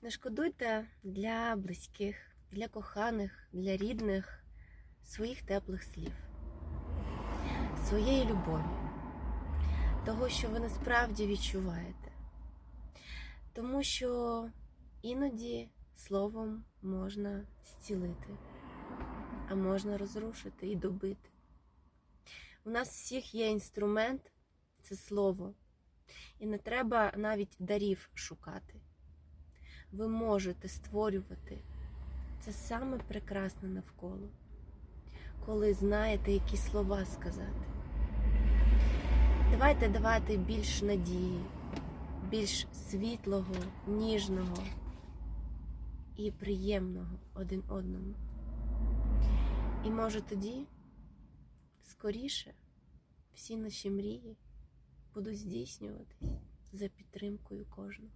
Не шкодуйте для близьких, для коханих, для рідних своїх теплих слів, своєї любові, того, що ви насправді відчуваєте. Тому що іноді словом можна зцілити, а можна розрушити і добити. У нас всіх є інструмент це слово. І не треба навіть дарів шукати. Ви можете створювати це саме прекрасне навколо, коли знаєте, які слова сказати. Давайте давати більш надії, більш світлого, ніжного і приємного один одному. І може тоді скоріше всі наші мрії будуть здійснюватись за підтримкою кожного.